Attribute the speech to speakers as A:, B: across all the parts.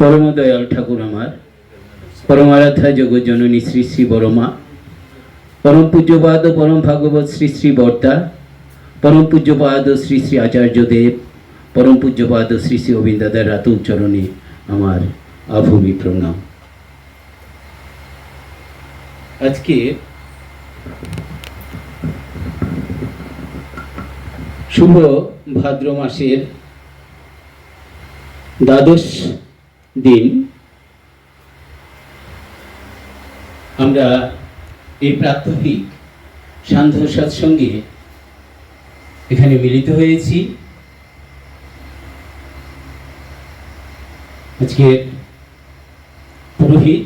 A: পরম দয়াল ঠাকুর আমার, পরমারাধ্যা জননী শ্রী শ্রী বরমা পরম পূজ্যপাদ, পরম ভাগবত শ্রী শ্রী বর্তা, পরম পূজ্যপাদ শ্রী শ্রী আচার্যদেব পরম পূজ্যপাদ শ্রী শ্রী অবিন্দাদার রাতুল চরণে আমার আভূমি প্রণাম। আজকে শুভ ভাদ্র মাসের দ্বাদশ দিন আমরা এই প্রাত্যহিক সান্ধ্য সৎসঙ্গে এখানে মিলিত হয়েছি। আজকে পুরোহিত,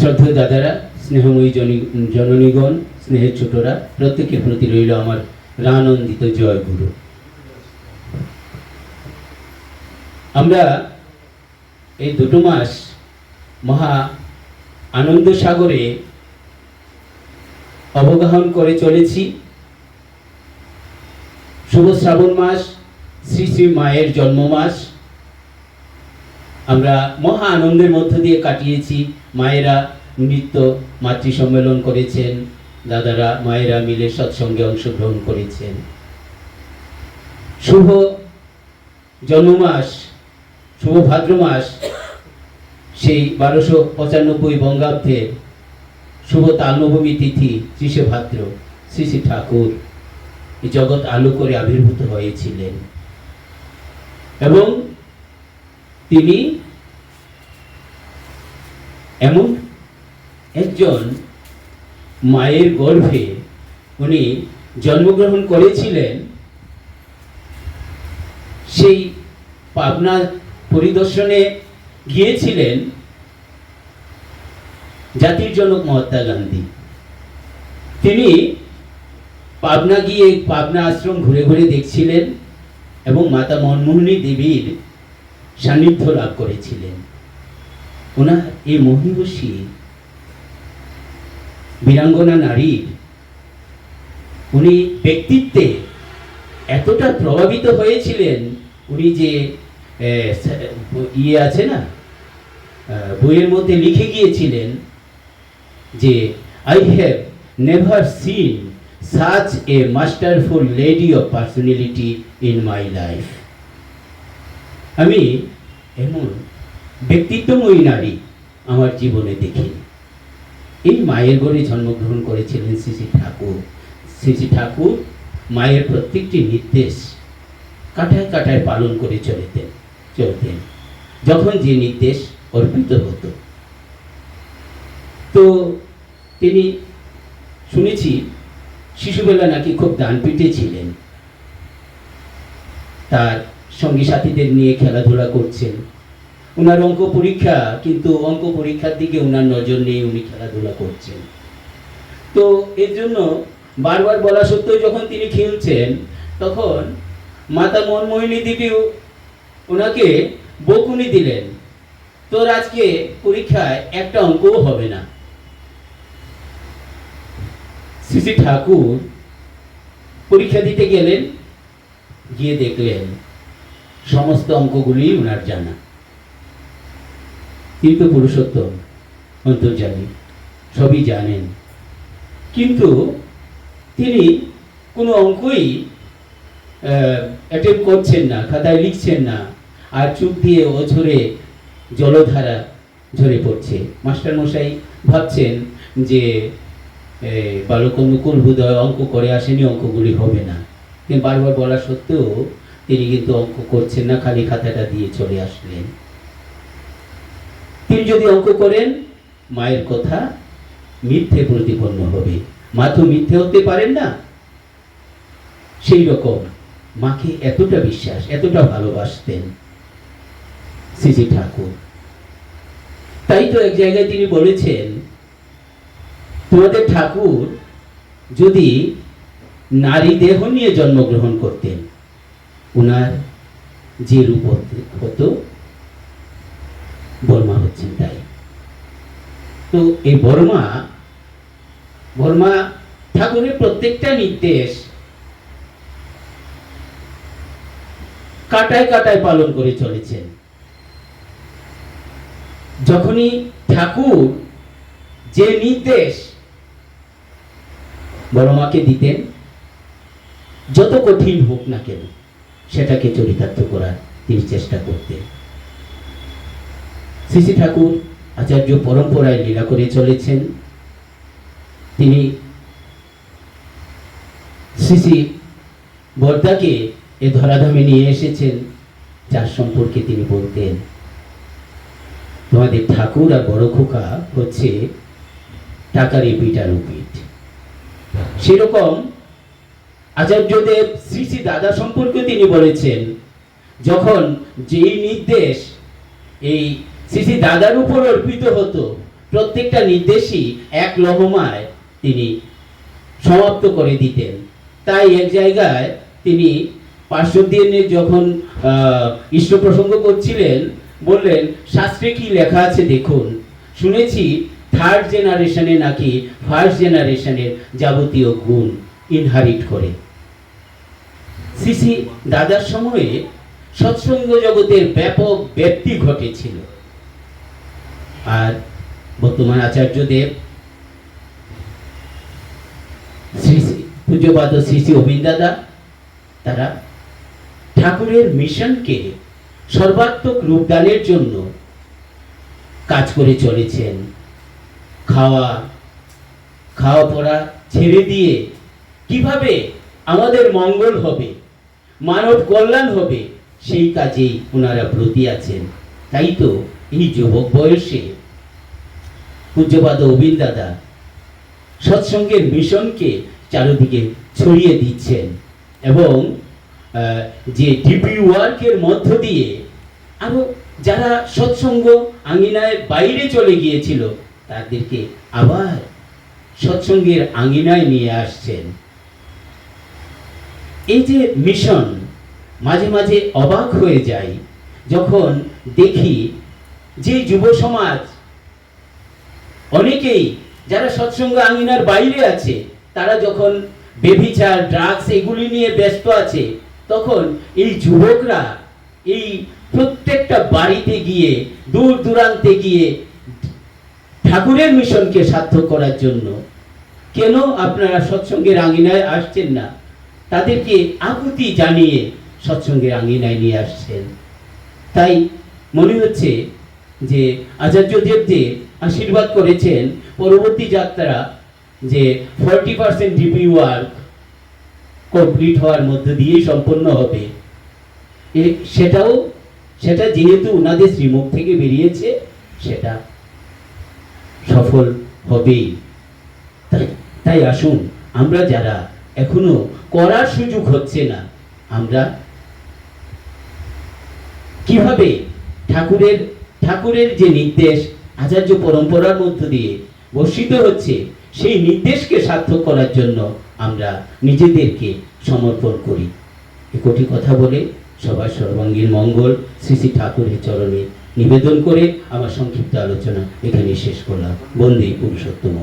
A: শ্রদ্ধা দাদারা, স্নেহময়ী জনী- জননীগণ, স্নেহের ছোটরা প্রত্যেকের প্রতি রইল আমার রানন্দিত জয় গুরু আমরা এই দুটো মাস মহা আনন্দ সাগরে অবগাহন করে চলেছি। শুভ শ্রাবণ মাস, শ্রী শ্রী মায়ের জন্ম মাস। আমরা মহা আনন্দের মধ্য দিয়ে কাটিয়েছি। মায়েরা নৃত্য মাতৃ সম্মেলন করেছেন, দাদারা, মায়েরা মিলে সৎসঙ্গে অংশগ্রহণ করেছেন। শুভ জন্মমাস শুভ ভাদ্র মাস, সেই বারোশো পঁচানব্বই বঙ্গাব্দের শুভ তালনবমী তিথি, ত্রিশে ভাদ্র, শ্রী শ্রী ঠাকুর জগৎ আলো করে আবির্ভূত হয়েছিলেন। এবং তিনি এমন একজন মায়ের গর্ভে উনি জন্মগ্রহণ করেছিলেন, সেই পাবনা পরিদর্শনে গিয়েছিলেন জাতির জনক মহাত্মা গান্ধী। তিনি পাবনা গিয়ে পাবনা আশ্রম ঘুরে ঘুরে দেখছিলেন এবং মাতা মনমোহনী দেবীর সান্নিধ্য লাভ করেছিলেন। ওনার এই মহিষী বীরাঙ্গনা নারীর উনি ব্যক্তিত্বে এতটা প্রভাবিত হয়েছিলেন উনি যে ইয়ে আছে না? বইয়ের মধ্যে লিখে গিয়েছিলেন যে I have never seen such a masterful lady of personality in my life আমি এমন ব্যক্তিত্বময়ী নারী আমার জীবনে দেখি এই মায়ের ঘরে জন্মগ্রহণ করেছিলেন শ্রী ঠাকুর। শ্রী ঠাকুর মায়ের প্রত্যেকটি নির্দেশ কাটায় কাটায় পালন করে চলতেন। চলতেন, যখন যে নির্দেশ অর্পিত হতো। তো তিনি শুনেছি, শিশুবেলা নাকি খুব দান দানপীঠে ছিলেন। তার সঙ্গী সাথীদের নিয়ে খেলাধুলা করছেন। ওনার অঙ্ক পরীক্ষা, কিন্তু অঙ্ক পরীক্ষার দিকে ওনার নজর নেই, উনি খেলাধুলা করছেন। তো এর জন্য বারবার বলা সত্ত্বেও যখন তিনি খেলছেন, তখন মাতা মনমোহিনী দেবীও ওনাকে বকুনি দিলেন। তোর আজকে পরীক্ষায় একটা অঙ্কও হবে না। শ্রী ঠাকুর পরীক্ষা দিতে গেলেন, গিয়ে দেখলেন সমস্ত অঙ্কগুলি ওনার জানা। তিনি তো পুরুষোত্তম অন্তর্জামী সবই জানেন। কিন্তু তিনি কোনো অঙ্কই অ্যাটেম্প করছেন না, খাতায় লিখছেন না। আর চুপ দিয়ে অঝরে জলধারা ঝরে পড়ছে। মাস্টার মশাই ভাবছেন যে বালক অনুকূল বোধহয় অঙ্ক করে আসেনি, অঙ্কগুলি হবে না। কিন্তু বারবার বলা সত্ত্বেও তিনি কিন্তু অঙ্ক করছেন না, খালি খাতাটা দিয়ে চলে আসলেন। তিনি যদি অঙ্ক করেন, মায়ের কথা মিথ্যে প্রতিপন্ন হবে। মা তো মিথ্যে হতে পারেন না। সেই রকম মাকে এতটা বিশ্বাস, এতটা ভালোবাসতেন। শ্রী ঠাকুর। তাই তো এক জায়গায় তিনি বলেছেন, তোমাদের ঠাকুর যদি নারী দেহ নিয়ে জন্মগ্রহণ করতেন ওনার যে রূপ হতো, বর্মা হচ্ছেন তাই। তো এই বর্মা বর্মা ঠাকুরের প্রত্যেকটা নির্দেশ কাটায় কাটায় পালন করে চলেছেন। যখনই ঠাকুর যে নির্দেশ বড় মাকে দিতেন, যত কঠিন হোক না কেন, সেটাকে চরিতার্থ করার তিনি চেষ্টা করতেন। শ্রী ঠাকুর আচার্য পরম্পরায় লীলা করে চলেছেন। তিনি শ্রী বর্দাকে এ ধরাধামে নিয়ে এসেছেন, যার সম্পর্কে তিনি বলতেন তোমাদের ঠাকুর আর বড় খোকা হচ্ছে টাকারই পিটার পিঠ সেরকম আচার্যদেব শ্রী শ্রী দাদা সম্পর্কে তিনি বলেছেন, যখন যেই নির্দেশ এই শ্রী শ্রী দাদার উপর অর্পিত হতো, প্রত্যেকটা নির্দেশই এক লহমায় তিনি সমাপ্ত করে দিতেন। তাই এক জায়গায় তিনি পার্শ্বদিনের যখন ঈশ্বর প্রসঙ্গ করছিলেন বললেন, শাস্ত্রে কি লেখা আছে দেখুন। শুনেছি থার্ড জেনারেশনে নাকি ফার্স্ট জেনারেশনের যাবতীয় গুণ ইনহারিট করে। সিসি, দাদার সময়ে সৎসঙ্গ জগতের ব্যাপক ব্যাপ্তি ঘটেছিল। আর বর্তমান আচার্যদেব, শ্রী পূজ্যপাদ শ্রী শ্রী অবিন্দাদা তারা ঠাকুরের মিশনকে সর্বাত্মক রূপদানের জন্য কাজ করে চলেছেন। খাওয়া খাওয়া পড়া ছেড়ে দিয়ে কীভাবে আমাদের মঙ্গল হবে, মানব কল্যাণ হবে, সেই কাজেই ওনারা ব্রতী আছেন। তাই তো এই যুবক বয়সে পূজ্যপাদ অবিন দাদা সৎসঙ্গের মিশনকে চারিদিকে ছড়িয়ে দিচ্ছেন এবং যে ডিপি ওয়ার্কের মধ্য দিয়ে আরও যারা সৎসঙ্গ আঙ্গিনায় বাইরে চলে গিয়েছিল, তাদেরকে আবার সৎসঙ্গের আঙ্গিনায় নিয়ে আসছেন। এই যে মিশন মাঝে মাঝে অবাক হয়ে যায় যখন দেখি যে যুব সমাজ, অনেকেই যারা সৎসঙ্গ আঙ্গিনার বাইরে আছে, তারা যখন বেবিচার ড্রাগস এগুলি নিয়ে ব্যস্ত আছে তখন এই যুবকরা এই প্রত্যেকটা বাড়িতে গিয়ে, দূর দূরান্তে গিয়ে ঠাকুরের মিশনকে সার্থক করার জন্য, কেন আপনারা সৎসঙ্গের আঙ্গিনায় আসছেন না? তাদেরকে আকুতি জানিয়ে সৎসঙ্গের আঙ্গিনায় নিয়ে আসছেন। তাই মনে হচ্ছে যে আচার্যদেব যে আশীর্বাদ করেছেন পরবর্তী যাত্রা যে forty percent DP work complete হওয়ার মধ্য দিয়েই সম্পন্ন হবে। সেটাও, সেটা যেহেতু ওনাদের শ্রীমুখ থেকে বেরিয়েছে, সেটা সফল হবেই। তাই আসুন, আমরা যারা এখনও করার সুযোগ হচ্ছে না, আমরা কীভাবে ঠাকুরের ঠাকুরের যে নির্দেশ, আচার্য পরম্পরার মধ্য দিয়ে বর্ষিত হচ্ছে, সেই নির্দেশকে সার্থক করার জন্য আমরা নিজেদেরকে সমর্পণ করি। এ কথা বলে সবার সর্বাঙ্গীন মঙ্গল শ্রী শ্রী ঠাকুরের চরণে নিবেদন করে আমার সংক্ষিপ্ত আলোচনা এখানে শেষ করলাম। বন্দে পুরুষোত্তম।